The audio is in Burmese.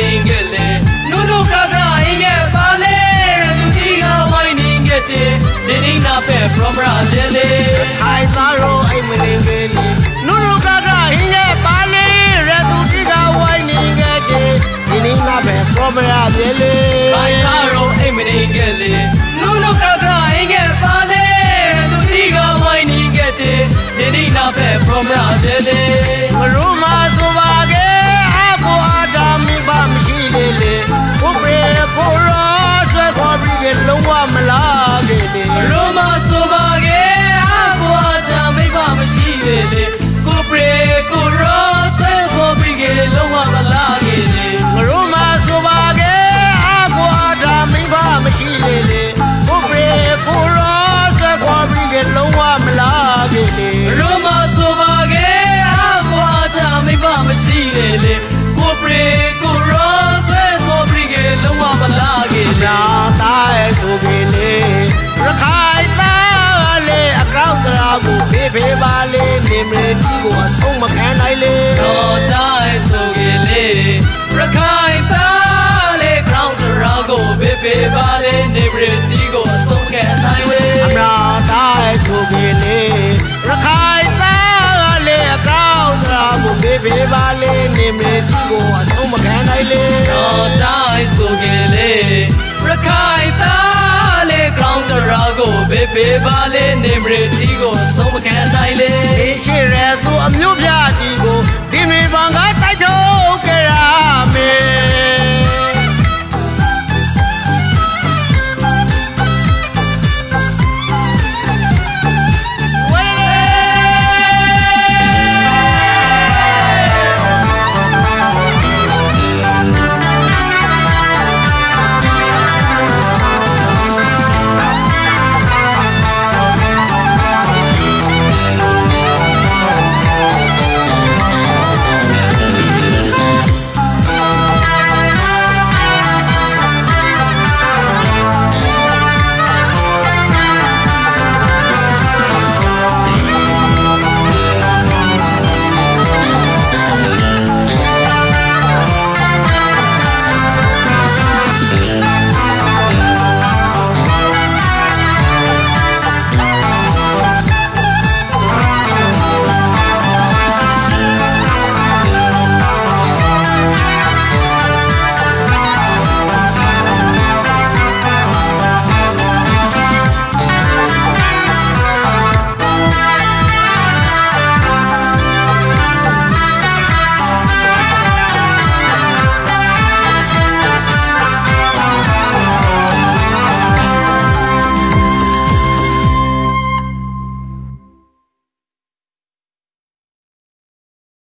နေငယ်လေနုနုခခအင်းရဲ့ပါလေရသူကြီးကဝိုင်းနေငယ်တဲ့နေနေနာပဲ from Brazil လေအိုင်သားရောအိမ်မလင်ကလေးနုနုကကဟင်းရဲ့ပါလေးရသူတိကဝိုင်းနေခဲ့တယ်ဒီနေ့ငါပဲပြောပြရသေးလေဘိုင်ကာရောအိမ်မနေငယ်လေနုနုခခအင်းရဲ့ပါလေရသူကြီးကဝိုင်းနေငယ်တဲ့နေနေနာပဲ from Brazil လေမလို့ မရတီကိုအဆုံးမခံနိုင်လေတော့တိုင်းဆိုကေလေရခိုင်သားလေ ground ရာကိုဘေဘေပါလေနေဘရတီကိုအဆုံးခံနိုင်ဝေအမနာသားရဲ့ဆိုပင်လေရခိုင်သားလေအကောက်တရာကိုဖေးဖေးပါလေနေမရတီကိုအဆုံးမခံနိုင်လေတော့တိုင်းဆိုကြလေရခိုင်သားလေ ground ရာကိုဘေဘေပါလေနေမရတီကိုဆုံးမခံနိုင်လေ